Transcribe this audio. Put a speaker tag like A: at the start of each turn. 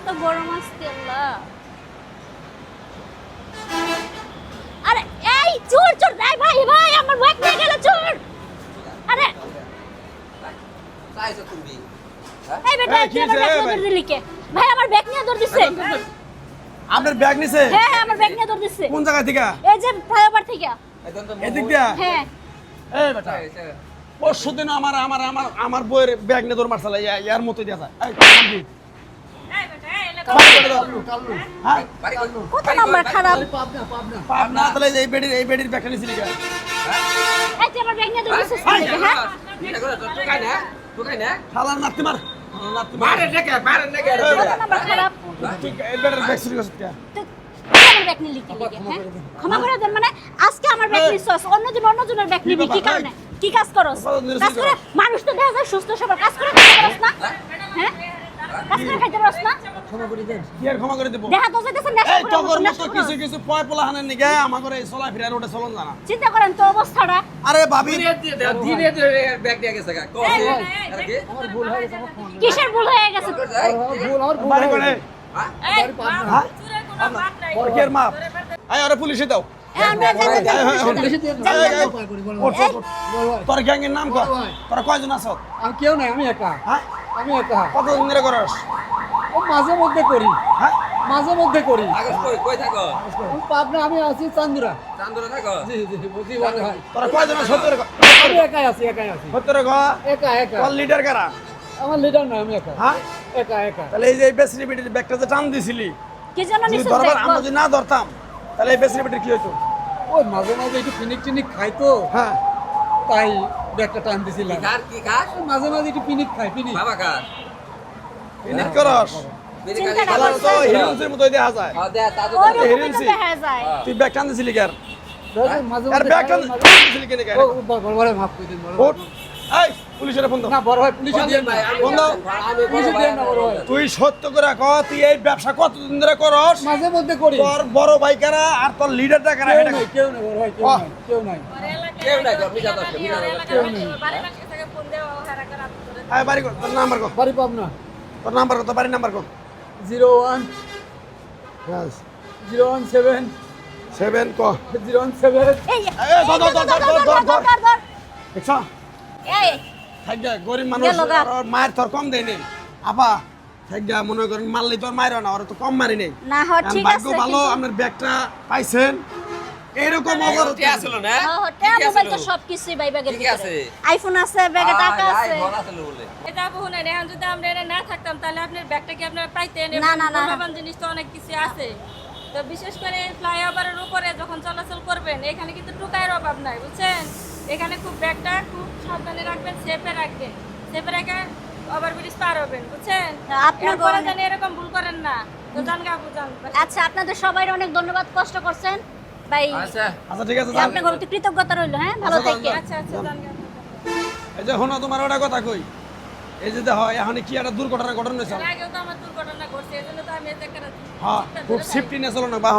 A: এত গরম আসছে আল্লাহ। আরে এই চোর চোর ভাই ভাই আমার ব্যাগ নিয়ে গেল চোর। আরে
B: চাইছো তুমি।
A: এই বেটা
C: কি
A: আমার ব্যাগ
C: এই,
A: নিয়ে দৌড় দিলি কে? ভাই আমার ব্যাগ নিয়ে দৌড় দিছে।
C: আপনার ব্যাগ নিছে?
A: হ্যাঁ হ্যাঁ আমার ব্যাগ নিয়ে দৌড় দিছে।
C: কোন জায়গা থেকে?
A: এই যে ফ্লাইওভার থেকে।
C: এদিক দিয়া?
A: হ্যাঁ।
C: এই বেটা। পরশু দিন আমার আমার আমার আমার বইয়ের ব্যাগ নিয়ে দৌড় মারছিল ইয়ার মতো দিয়া যায় এই, নাম কি? বাড়ি করে দাও। হ্যাঁ
B: বাড়ি কই?
A: কত নাম্বার খারাপ?
C: পাবনা তাহলে এই বেডির এই বেডির ব্যাগটা নিছিলি কেন
A: এই আমার ব্যাগ নিয়ে দৌড় হ্যাঁ?
B: এটা করে তো টুকাই না না
C: শালার নাতি মার। শালার নাতি মার।
B: মারে নাকি মারে নাকি
A: কত নাম্বার খারাপ?
C: তুই এই বেডির ব্যাগ চুরি করছিস কেন
A: তুই তুই আমার ব্যাগ নিলি কি লিগে, হ্যাঁ? ক্ষমা করে দেন মানে আজকে আমার ব্যাগ
C: এই।
A: নিছস অন্যজন অন্যজনের ব্যাগ নিবি কি
C: ব্যাপার,
A: কারণে? কি কাজ করস? কাজ করে। মানুষ তো দেখা যায় সুস্থ সবল কাজ করে না। হ্যাঁ? কাজ করে খাইতে পারস না?
C: কি আর ক্ষমা করে দেবো?
A: দেখা তো যাইতেছে নেশা
C: এই তগর মতো কিছু কিছু পয় পোলা হানের নিগে আমার ঘরে চলা ফিরা রোডে চলন জানা।
A: চিন্তা করেন তো অবস্থাটা।
C: আরে ভাবি।
B: ধীরে ধীরে ধীরে ধীরে ব্যাগ দিয়ে গেছে গা। কসে আর কি?
A: কিসের ভুল হয়ে গেছে?
B: হ্যাঁ
C: পুলিশে দাও।
A: হ্যাঁ।
C: তোর গ্যাংয়ের নাম কর। তোরা কয়জন আছো?
D: কেউ নাই আমি একা।
C: হ্যাঁ?
D: আমি একা।
C: কতদিন ধরে করস?
D: ও মাঝে মধ্যে করি।
C: হ্যাঁ?
D: মাঝে মধ্যে করি।
B: কই কই থাকো?
D: আমি পাবনা আমি আছি চান্দুরা।
B: চান্দুরা থাকো?
D: জি জি বুঝি
C: তোরা কয়জন? সত্তর
D: আমি একাই আছি একাই আছি।
C: সত্তর গ
D: একা একা।
C: তোর লিডার কারা?
D: আমার লিডার না আমি একা।
C: হ্যাঁ?
D: একা একা।
C: তাহলে এই যে এই বেসরি বিটির ব্যাগটা যে টান দিছিলি
A: কি জন্য
C: যদি
A: নিছস
C: আমরা যদি না ধরতাম তাহলে এই বেসরি বিটির কি হইতো?
D: ওই মাঝে মাঝে একটু পিনিক টিনিক খাই তো
C: হ্যাঁ।
D: তাই ব্যাগটা টান দিছিলাম
B: কার কি কার
D: মাঝে মাঝে একটু পিনিক খাই পিনিক।
B: বাবা কার
C: করস তুই ব্যাগ টান দিছিলি কার
D: ধরো, মাঝে
C: আর
D: মাঝে
C: ব্যাগ টান দিছিলি কেন
D: ও, ও, বড় বড় ভাই মাফ দিন বড় ভাই।
C: ওঠ এই পুলিশের ফোন দাও।
D: না বড় ভাই পুলিশে দিয়ে না
C: ফোন দাও।
D: পুলিশে দিয়ে না বড় ভাই।
C: তুই সত্য করে ক তুই এই ব্যবসা কতদিন ধরে করস?
D: মাঝে মধ্যে করি।
C: তোর বড় ভাই কারা আর তোর লিডারটা কারা? এটা
D: নাই কেউ নাই বড় ভাই কেউ। নাই কেউ নাই।
B: কেউ নাই তো মিজা দশ মিজা দশ
D: কেউ নেই
C: আয় বাড়ি কর তোর নাম্বার কর।
D: বাড়ি পাবনা
C: তোর নাম্বার কর তোর বাড়ির নাম্বার কর।
D: Zero one zero one seven
C: seven ক।
D: Zero one seven.
A: এই
C: এই, ধর, ধর, ধর, ধর, ধর, ধর, ধর।
A: ধর, ধর।
C: দেখছ থাকবে গরিব মানুষ
A: গেলো গা।
C: ওর মায়ের তোর কম দেয় নেই আপা থাকবে মনে করেন মারলে তোর মায়ের না ওরা তো কম মারি নেই ভাগ্য ভালো আপনার ব্যাগটা পাইছেন। এরকম অবরোধ
B: ঠিক আছিল না।
A: হ্যাঁ, হ্যাঁ, মোবাইল তো সবকিছুই ভাই ব্যাগের
B: ঠিক আছে।
A: আইফোন আছে ব্যাগে টাকা আছে।
E: এটা বহু নাই এখন যদি আমরা এটা না থাকতাম তাহলে আপনার ব্যাগটা কি আপনারা পাইতেন
A: না, না, না।
E: জিনিস তো অনেক কিছু আছে। তো বিশেষ করে ফ্লাইওভারের উপরে যখন চলাচল করবেন এখানে কিন্তু টুকায়ের অভাব নাই বুঝছেন? এখানে খুব ব্যাগটা খুব সাবধানে রাখবেন সেফে রাখবেন। সেফে রেখে ওভার ব্রিজ পার হবেন বুঝছেন?
A: আপনার
E: এরপরে এরকম ভুল করেন না। তো জান গা বুঝান
A: আচ্ছা আপনাদের সবাই অনেক ধন্যবাদ কষ্ট করছেন। ভাই
B: আচ্ছা।
C: আচ্ছা ঠিক আছে
A: আপনার প্রতি কৃতজ্ঞতা রইল হ্যাঁ? ভালো
C: আচ্ছা,
E: আচ্ছা আচ্ছা
C: এই যে শোনো তোমার ওটা কথা কই? এই যে হয় এখন কি একটা দুর্ঘটনা ঘটনা হয়েছে। হ্যাঁ খুব সেফটি নিয়ে চলো না বাহ।